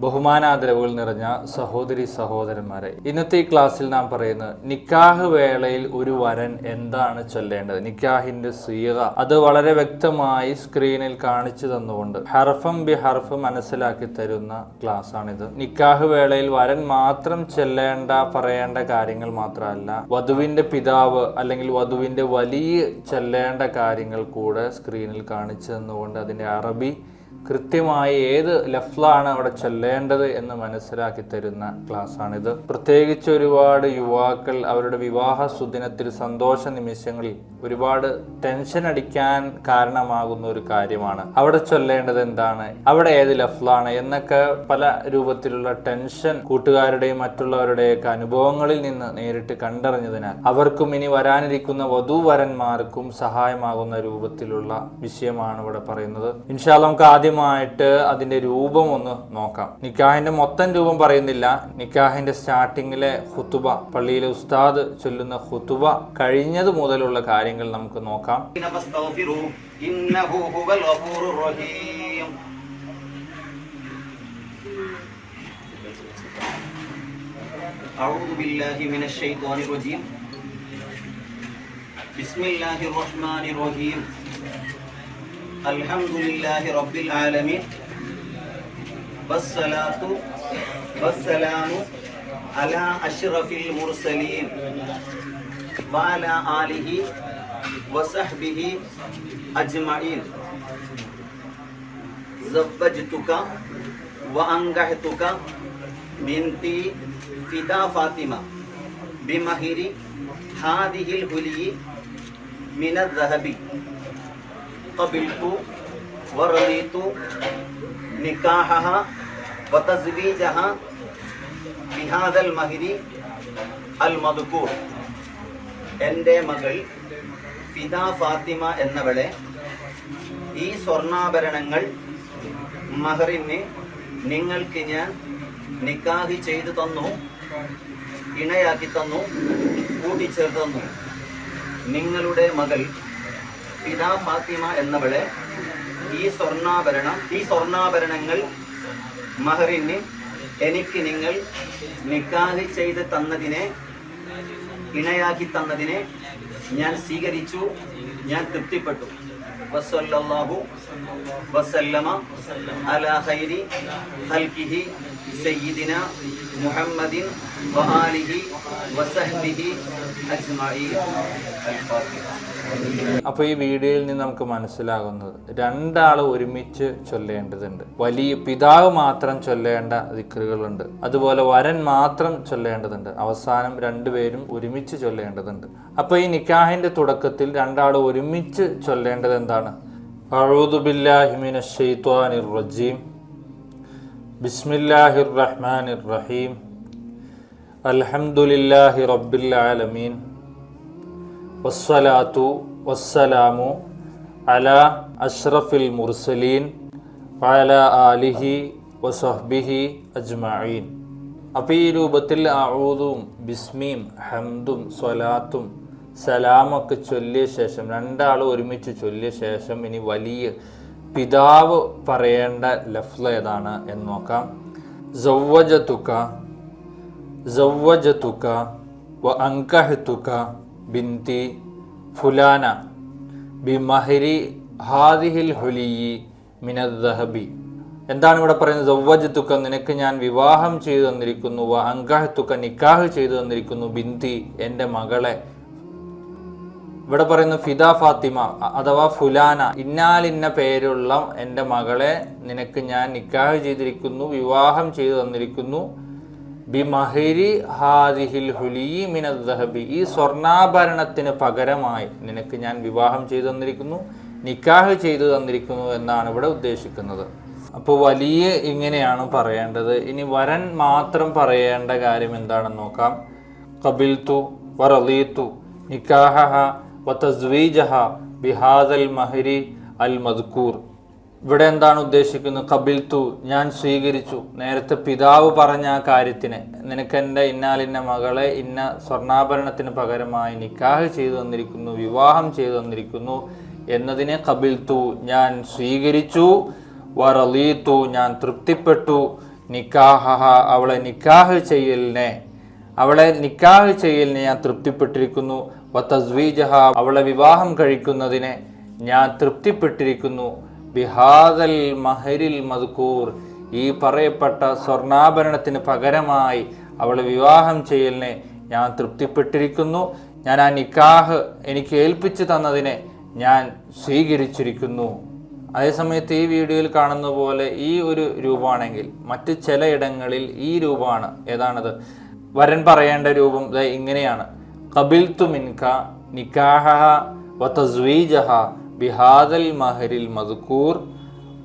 ബഹുമാനാദരവുകൾ നിറഞ്ഞ സഹോദരി സഹോദരന്മാരെ ഇന്നത്തെ ക്ലാസ്സിൽ നാം പറയുന്നത് നിക്കാഹ് വേളയിൽ ഒരു വരൻ എന്താണ് ചൊല്ലേണ്ടത്? നിക്കാഹിന്റെ സീറ അത് വളരെ വ്യക്തമായി സ്ക്രീനിൽ കാണിച്ചു തന്നുകൊണ്ട് ഹർഫം ബി ഹർഫ് മനസ്സിലാക്കി തരുന്ന ക്ലാസ് ആണിത് നിക്കാഹ് വേളയിൽ വരൻ മാത്രം ചെല്ലേണ്ട പറയേണ്ട കാര്യങ്ങൾ മാത്രമല്ല വധുവിന്റെ പിതാവ് അല്ലെങ്കിൽ വധുവിന്റെ വലിയ ചെല്ലേണ്ട കാര്യങ്ങൾ കൂടെ സ്ക്രീനിൽ കാണിച്ചു തന്നുകൊണ്ട് അതിന്റെ അറബി കൃത്യമായി ഏത് ലഫ്ലാണ് അവിടെ ചെല്ലേണ്ടത് എന്ന് മനസ്സിലാക്കി തരുന്ന ക്ലാസ്സാണിത്. പ്രത്യേകിച്ച് ഒരുപാട് യുവാക്കൾ അവരുടെ വിവാഹ സുദിനത്തിൽ സന്തോഷ നിമിഷങ്ങളിൽ ഒരുപാട് ടെൻഷൻ അടിക്കാൻ കാരണമാകുന്ന ഒരു കാര്യമാണ്. അവിടെ ചൊല്ലേണ്ടത് എന്താണ്? അവിടെ ഏത് ലഫ്ലാണ്? എന്നൊക്കെ പല രൂപത്തിലുള്ള ടെൻഷൻ കൂട്ടുകാരുടെയും മറ്റുള്ളവരുടെയൊക്കെ അനുഭവങ്ങളിൽ നിന്ന് നേരിട്ട് കണ്ടറിഞ്ഞതിനാൽ അവർക്കും ഇനി വരാനിരിക്കുന്ന വധൂവരന്മാർക്കും സഹായമാകുന്ന രൂപത്തിലുള്ള വിഷയമാണ് ഇവിടെ പറയുന്നത്. ഇൻഷാല്ല നമുക്ക് ആദ്യമായിട്ട് അതിന്റെ രൂപം ഒന്ന് നോക്കാം നിക്കാഹിന്റെ മൊത്തം രൂപം പറയുന്നില്ല നിക്കാഹിന്റെ സ്റ്റാർട്ടിങ്ങിലെ ഹുത്തുബ പള്ളിയിലെ ഉസ്താദ് ചൊല്ലുന്ന ഹുത്തുബ കഴിഞ്ഞത് മുതലുള്ള കാര്യങ്ങൾ നമുക്ക് നോക്കാം فاستغفروه إنه هو الغفور الرحيم أعوذ بالله من الشيطان الرجيم بسم الله الرحمن الرحيم الحمد لله رب العالمين. والصلاة والسلام على أشرف المرسلين. وعلى آله وصحبه أجمعين. زوجتك وأنكحتك بنتي فدا فاطمة. بمهر هذه الهلي من الذهب. قبلت ورضيت نكاحها وتزويجها بهذا المهر المذكور എൻ്റെ മകൾ ഫിദ ഫാത്തിമ എന്നവളെ ഈ സ്വർണ്ണാഭരണങ്ങൾ മഹറിന് നിങ്ങൾക്ക് ഞാൻ നിക്കാഹി ചെയ്തു തന്നു ഇണയാക്കി തന്നു കൂട്ടിച്ചേർത്ത് തന്നു നിങ്ങളുടെ മകൾ ഫിദ ഫാത്തിമ എന്നവളെ ഈ സ്വർണാഭരണം ഈ സ്വർണാഭരണങ്ങൾ മഹറിന് എനിക്ക് നിങ്ങൾ നിക്കാഹി ചെയ്ത് തന്നതിനെ ഇണയാക്കി തന്നതിനെ ഞാൻ സ്വീകരിച്ചു ഞാൻ തൃപ്തിപ്പെട്ടു. വസല്ലല്ലാഹു വസല്ലമ അലാ ഖൈരി ഖൽഖിഹി സയ്യിദിന മുഹമ്മദിൻ വആലിഹി വസഹ്ബിഹി അജ്മഈൻ. അൽ-ഫാത്തിഹ. അപ്പൊ ഈ വീഡിയോയിൽ നിന്ന് നമുക്ക് മനസ്സിലാകുന്നത് രണ്ടാൾ ഒരുമിച്ച് ചൊല്ലേണ്ടതുണ്ട്. വലിയ പിതാവ് മാത്രം ചൊല്ലേണ്ട ദിക്കറുകളുണ്ട് അതുപോലെ വരൻ മാത്രം ചൊല്ലേണ്ടതുണ്ട്. അവസാനം രണ്ടുപേരും ഒരുമിച്ച് ചൊല്ലേണ്ടതുണ്ട്. അപ്പൊ ഈ നിക്കാഹിന്റെ തുടക്കത്തിൽ രണ്ടാൾ ഒരുമിച്ച് ചൊല്ലേണ്ടത് എന്താണ് റജീം. ബിസ്മില്ലാഹിർ റഹ്മാനിർ റഹീം. അൽഹംദുലില്ലാഹി റബ്ബിൽ ആലമീൻ. വസ്സലാത്തു വസ്സലാമു അല അഷ്റഫിൽ മുർസലീൻ അല ആലിഹി വസഹ്ബിഹി അജ്മഈൻ. അപ്പോൾ ഈ രൂപത്തിൽ അഊദും ബിസ്മിയും ഹംദും സ്വലാത്തും സലാമൊക്കെ ചൊല്ലിയ ശേഷം രണ്ടാളും ഒരുമിച്ച് ചൊല്ലിയ ശേഷം ഇനി വലിയ പിതാവ് പറയേണ്ട ലഫ്ല ഏതാണ് എന്ന് നോക്കാം. സൗവജതുക സൗവജതുക വ അങ്കഹത്തുക ബിന്തി ഫുലാന ബി മഹരി ഹാദിഹിൽ ഹുലിയി മിനദ്ദഹബി എന്താണ് ഇവിടെ പറയുന്നത്? സൗവജത്തുക്ക നിനക്ക് ഞാൻ വിവാഹം ചെയ്തു തന്നിരിക്കുന്നു. വ അങ്കഹത്തുക്ക നിക്കാഹ് ചെയ്തു തന്നിരിക്കുന്നു ബിന്തി എന്റെ മകളെ. ഇവിടെ പറയുന്നു ഫിദ ഫാത്തിമ അഥവാ ഫുലാന. ഇന്നാലിന്ന പേരുള്ള എന്റെ മകളെ നിനക്ക് ഞാൻ നിക്കാഹ് ചെയ്തിരിക്കുന്നു വിവാഹം ചെയ്തു തന്നിരിക്കുന്നു. ബിമഹരി ഹാദിഹിൽ ഹുലി മിനദ്ദഹബി ഈ സ്വർണാഭരണത്തിന് പകരമായി നിനക്ക് ഞാൻ വിവാഹം ചെയ്തു തന്നിരിക്കുന്നു നിക്കാഹ് ചെയ്തു തന്നിരിക്കുന്നു എന്നാണ് ഇവിടെ ഉദ്ദേശിക്കുന്നത്. അപ്പോൾ വലിയ ഇങ്ങനെയാണ് പറയേണ്ടത്. ഇനി വരൻ മാത്രം പറയേണ്ട കാര്യം എന്താണെന്ന് നോക്കാം. കബിൽത്തു വറലീത്തു നിക്കാഹ വ തസ്വീജഹ ബിഹാദൽ മഹരി അൽ മദ്കൂർ. ഇവിടെ എന്താണ് ഉദ്ദേശിക്കുന്നത്? കബിൽത്തു ഞാൻ സ്വീകരിച്ചു. നേരത്തെ പിതാവ് പറഞ്ഞ ആ കാര്യത്തിന്. നിനക്ക് എന്റെ ഇന്നാലിന്ന മകളെ ഇന്ന സ്വർണാഭരണത്തിന് പകരമായി നിക്കാഹ് ചെയ്തു തന്നിരിക്കുന്നു വിവാഹം ചെയ്തു തന്നിരിക്കുന്നു എന്നതിനെ കബിൽത്തു ഞാൻ സ്വീകരിച്ചു. വറലീത്തു ഞാൻ തൃപ്തിപ്പെട്ടു. നിക്കാഹ അവളെ നിക്കാഹ് ചെയ്യലിനെ അവളെ നിക്കാഹ് ചെയ്യലിനെ ഞാൻ തൃപ്തിപ്പെട്ടിരിക്കുന്നു. വ തസ്വീജഹ അവളെ വിവാഹം കഴിക്കുന്നതിനെ ഞാൻ തൃപ്തിപ്പെട്ടിരിക്കുന്നു. ബിഹാദൽ മഹരിൽ മദ്കൂർ ഈ പറയപ്പെട്ട സ്വർണാഭരണത്തിന് പകരമായി അവളെ വിവാഹം ചെയ്യലിനെ ഞാൻ തൃപ്തിപ്പെട്ടിരിക്കുന്നു. ഞാൻ ആ നിക്കാഹ് എനിക്ക് ഏൽപ്പിച്ചു തന്നതിനെ ഞാൻ സ്വീകരിച്ചിരിക്കുന്നു. അതേസമയത്ത് ഈ വീഡിയോയിൽ കാണുന്ന പോലെ ഈ ഒരു രൂപമാണെങ്കിൽ മറ്റ് ചിലയിടങ്ങളിൽ ഈ രൂപമാണ്. ഏതാണത്? വരൻ പറയേണ്ട രൂപം ഇങ്ങനെയാണ്. കബിൽ മിൻക നിക്കാഹ വതസ്വീജഹ ബിഹാദൽ മഹരിൽ മദ്കൂർ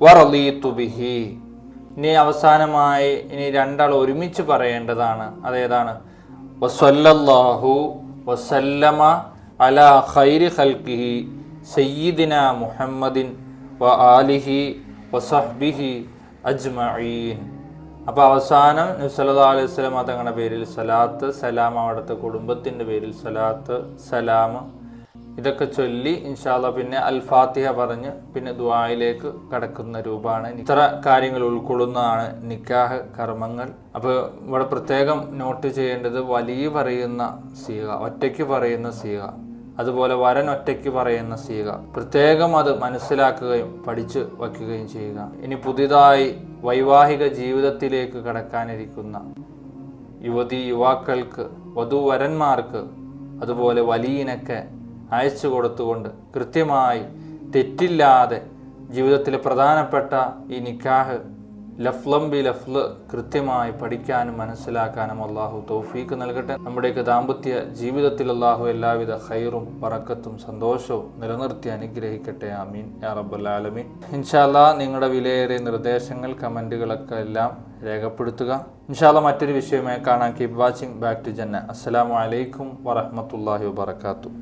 വറലീത്തു ബിഹി. ഇനി അവസാനമായി ഇനി രണ്ടാൾ ഒരുമിച്ച് പറയേണ്ടതാണ്. അതേതാണ് വസല്ലല്ലാഹു വസല്ലമ അല ഖൈരി ഖൽക്കിഹി സയ്യിദിന മുഹമ്മദിൻ വ ആലിഹി വസഹ്ബിഹി അജ്മഈൻ. അപ്പോൾ അവസാനം നബ്സല്ലാ അലൈഹി സ്വലാം തങ്ങളുടെ പേരിൽ സലാത്ത് സലാം അവിടുത്തെ കുടുംബത്തിന്റെ പേരിൽ സലാത്ത് സലാം ഇതൊക്കെ ചൊല്ലി ഇൻഷാല്ല പിന്നെ അൽ ഫാത്തിഹ പറഞ്ഞ് പിന്നെ ദുആയിലേക്ക് കടക്കുന്ന രൂപമാണ്. ഇത്ര കാര്യങ്ങൾ ഉൾക്കൊള്ളുന്നതാണ് നിക്കാഹ് കർമ്മങ്ങൾ. അപ്പോൾ ഇവിടെ പ്രത്യേകം നോട്ട് ചെയ്യേണ്ടത് വലിയ പറയുന്ന സീഹ ഒറ്റയ്ക്ക് പറയുന്ന സീഹ അതുപോലെ വരൻ ഒറ്റയ്ക്ക് പറയുന്ന സീഹ. പ്രത്യേകം അത് മനസ്സിലാക്കുകയും പഠിച്ചു വയ്ക്കുകയും ചെയ്യുക. ഇനി പുതിയതായി വൈവാഹിക ജീവിതത്തിലേക്ക് കടക്കാനിരിക്കുന്ന യുവതി യുവാക്കൾക്ക് വധുവരന്മാർക്ക് അതുപോലെ വലിയനൊക്കെ അയച്ചു കൊടുത്തുകൊണ്ട് കൃത്യമായി തെറ്റില്ലാതെ ജീവിതത്തിലെ പ്രധാനപ്പെട്ട ഈ നിക്കാഹ് ലഫ്ലം ബി ലഫ്ല് കൃത്യമായി പഠിക്കാനും മനസ്സിലാക്കാനും അള്ളാഹു തൗഫീക്ക് നൽകട്ടെ. നമ്മുടെയൊക്കെ ദാമ്പത്യ ജീവിതത്തിൽ അള്ളാഹു എല്ലാവിധ ഹൈറും പറക്കത്തും സന്തോഷവും നിലനിർത്തി അനുഗ്രഹിക്കട്ടെ. ആമീൻ. യാ റബ്ബൽ ആലമീൻ. ഇൻഷാല്ലാ നിങ്ങളുടെ വിലയേറിയ നിർദ്ദേശങ്ങൾ കമന്റുകളൊക്കെ എല്ലാം രേഖപ്പെടുത്തുക. ഇൻഷാല്ല മറ്റൊരു വിഷയമായി കാണാം. കീപ് വാച്ചിങ് ബാക്ക് ടു ജന്ന അസ്സലാമു അലൈക്കും വറഹമത്തല്ലാഹി വബർക്കാത്തു